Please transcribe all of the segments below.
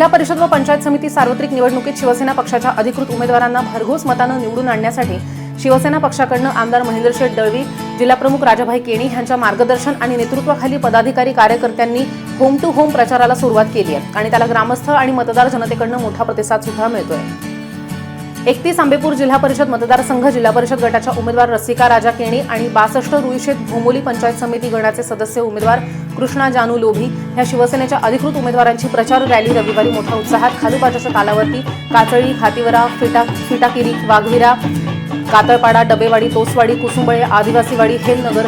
जिल्हा परिषद व पंचायत समिती सार्वत्रिक निवडणुकीत शिवसेना पक्षाच्या अधिकृत उमेदवारांना भरघोस मतानं निवडून आणण्यासाठी शिवसेना पक्षाकडनं आमदार महेंद्र शेठ दळवी जिल्हाप्रमुख राजाभाई केणी यांच्या मार्गदर्शन आणि नेतृत्वाखाली पदाधिकारी कार्यकर्त्यांनी होम टू होम प्रचाराला सुरुवात केली आहे. आणि त्याला ग्रामस्थ आणि मतदार जनतेकडनं मोठा प्रतिसाद सुद्धा मिळतोय. एकतीस आंबेपूर जिल्हा परिषद मतदारसंघ जिल्हा परिषद गटाच्या उमेदवार रसिका राजा केणी आणि बासष्ट रुईशेत भोमोली पंचायत समिती गणाचे सदस्य उमेदवार कृष्णा जानू लोभी. या शिवसेनेच्या अधिकृत उमेदवारांची प्रचार रॅली रविवारी मोठ्या उत्साहात खालूबाजाच्या तालावरती कातळी हातीवरा फिटा फिटाकिरी वाघविरा कातळपाडा डबेवाडी तोसवाडी कुसुंबळे आदिवासीवाडी हेलनगर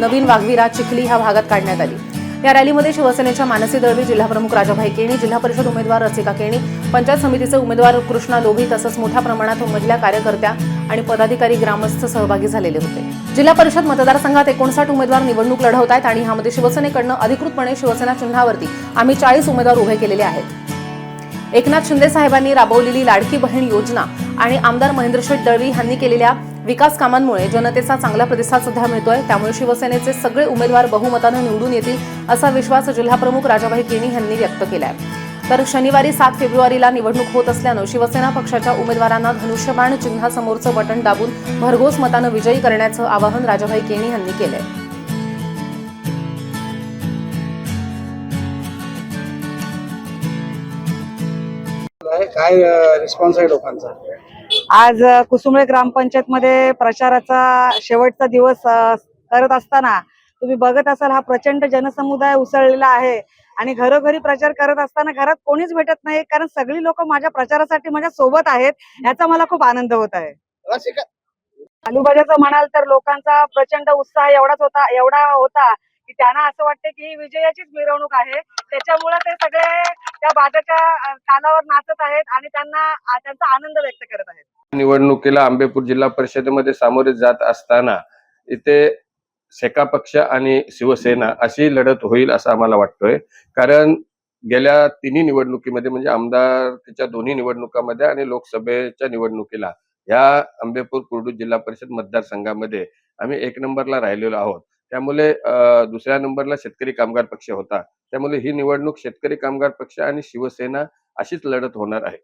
नवीन वाघविरा चिखली ह्या भागात काढण्यात आली. या रॅलीमध्ये शिवसेनेच्या मानसी दळवी जिल्हाप्रमुख राजाभाई केणी जिल्हा परिषद उमेदवार रसिका केणी पंचायत समितीचे उमेदवार कृष्णा लोभी तसंच मोठ्या प्रमाणात महिला कार्यकर्त्या आणि पदाधिकारी ग्रामस्थ सहभागी झालेले होते. जिल्हा परिषद मतदारसंघात एकोणसाठ उमेदवार निवडणूक लढवत आहेत आणि ह्यामध्ये शिवसेनेकडनं अधिकृतपणे शिवसेना चिन्हावरती आम्ही चाळीस उमेदवार उभे केलेले आहेत. एकनाथ शिंदे साहेबांनी राबवलेली लाडकी बहीण योजना आणि आमदार महेंद्रशेठ दळवी यांनी केलेल्या विकास कामांमुळे जनतेचा चांगला प्रतिसाद सुद्धा मिळतोय. त्यामुळे शिवसेनेचे सगळे उमेदवार बहुमतानं निवडून येतील असा विश्वास जिल्हाप्रमुख राजाभाई केणी यांनी व्यक्त केला आहे तर शनिवारी सात फेब्रुवारीला निवडणूक होत असल्यानं शिवसेना पक्षाच्या उमेदवारांना धनुष्यबाण चिन्हासमोरचं बटन दाबून भरघोस मतानं विजयी करण्याचं आवाहन राजाभाई केणी यांनी केलंय. काय रिस्पॉन्स आहे लोकांचा? आज अ, कुसुंबळे ग्रामपंचायत मध्ये प्रचाराचा शेवटचा दिवस करत असताना तुम्ही बघत असाल हा प्रचंड जनसमुदाय उसळलेला आहे. आणि घरोघरी प्रचार करत असताना घरात कोणीच भेटत नाही कारण सगळी लोक माझ्या प्रचारासाठी माझ्या सोबत आहेत याचा मला खूप आनंद होत आहे. आलूबाजाचं म्हणाल तर लोकांचा प्रचंड उत्साह एवढाच होता एवढा होता की त्यांना असं वाटतं की ही विजयाचीच मिरवणूक आहे. त्याच्यामुळे ते सगळे त्या बाजाच्या तालावर नाचत आहेत आणि त्यांना त्यांचा आनंद व्यक्त करत आहेत. निवडणुकीला आंबेपूर जिल्हा परिषदेमध्ये सामोरे जात असताना इथे सेका पक्ष आणि शिवसेना अशी लढत होईल असं आम्हाला वाटतोय. कारण गेल्या तिन्ही निवडणुकीमध्ये म्हणजे आमदारकीच्या दोन्ही निवडणुकामध्ये आणि लोकसभेच्या निवडणुकीला या आंबेपूर कुर्डू जिल्हा परिषद मतदारसंघामध्ये आम्ही एक नंबरला राहिलेलो आहोत. त्यामुळे दुसऱ्या नंबरला शेतकरी कामगार पक्ष होता. त्यामुळे ही निवडणूक शेतकरी कामगार पक्ष आणि शिवसेना अशीच लढत होणार आहे.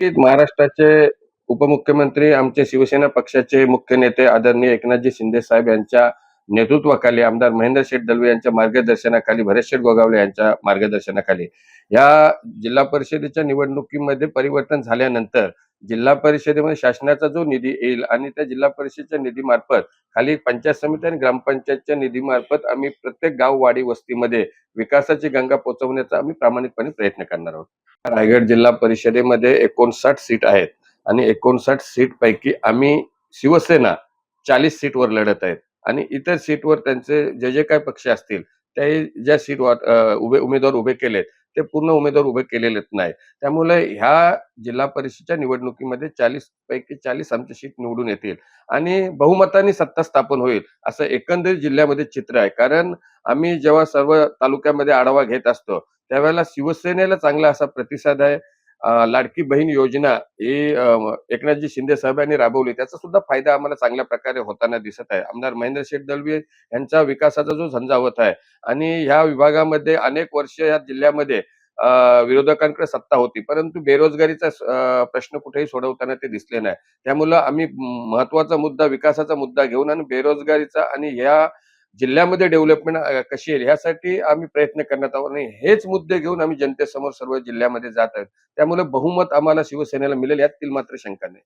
की महाराष्ट्राचे उपमुख्यमंत्री आमचे शिवसेना पक्षाचे मुख्य नेते आदरणीय एकनाथजी शिंदे साहेब यांच्या नेतृत्वाखाली आमदार महेंद्र शेठ दलवे यांच्या मार्गदर्शनाखाली भरत शेठ गोगावले यांच्या मार्गदर्शनाखाली या जिल्हा परिषदेच्या निवडणुकीमध्ये परिवर्तन झाल्यानंतर जिल्हा परिषदेमध्ये शासनाचा जो निधी येईल आणि त्या जिल्हा परिषदेच्या निधीमार्फत खाली पंचायत समिती आणि ग्रामपंचायतच्या निधीमार्फत आम्ही प्रत्येक गाव वाडी वस्तीमध्ये विकासाची गंगा पोहोचवण्याचा आम्ही प्रामाणिकपणे प्रयत्न करणार आहोत. रायगड जिल्हा परिषदेमध्ये एकोणसाठ सीट आहेत आणि एकोणसाठ सीट पैकी आम्ही शिवसेना चाळीस सीटवर लढत आहेत. आणि इतर सीटवर त्यांचे जे जे काय पक्ष असतील ते ज्या सीटवर उभे उमेदवार उभे केलेत ते पूर्ण उमेदवार उभे केलेलेच नाही. त्यामुळे ह्या जिल्हा परिषदच्या निवडणुकीमध्ये चाळीस पैकी चाळीस आमचे सीट निवडून येतील आणि बहुमताने सत्ता स्थापन होईल असं एकंदरीत जिल्ह्यामध्ये चित्र आहे. कारण आम्ही जेव्हा सर्व तालुक्यामध्ये आढावा घेत असतो त्यावेळेला शिवसेनेला चांगला असा प्रतिसाद आहे. लाडकी बहीण योजना ही एकनाथजी शिंदे साहेबांनी राबवली. त्याचा सुद्धा फायदा आम्हाला चांगल्या प्रकारे होताना दिसत आहे. आमदार महेंद्र शेठ दळवी यांचा विकासाचा जो झंझावत आहे आणि ह्या विभागामध्ये अनेक वर्ष या जिल्ह्यामध्ये विरोधकांकडे सत्ता होती. परंतु बेरोजगारीचा प्रश्न कुठेही सोडवताना ते दिसले नाही. त्यामुळं आम्ही महत्त्वाचा मुद्दा विकासाचा मुद्दा घेऊन आणि बेरोजगारीचा आणि ह्या जिल्ह्यामध्ये डेव्हलपमेंट कशी येईल ह्यासाठी आम्ही प्रयत्न करण्यात आहोत. आणि हेच मुद्दे घेऊन आम्ही जनतेसमोर सर्व जिल्ह्यामध्ये जात आहेत. त्यामुळे बहुमत आम्हाला शिवसेनेला मिळेल यातील मात्र शंका नाही.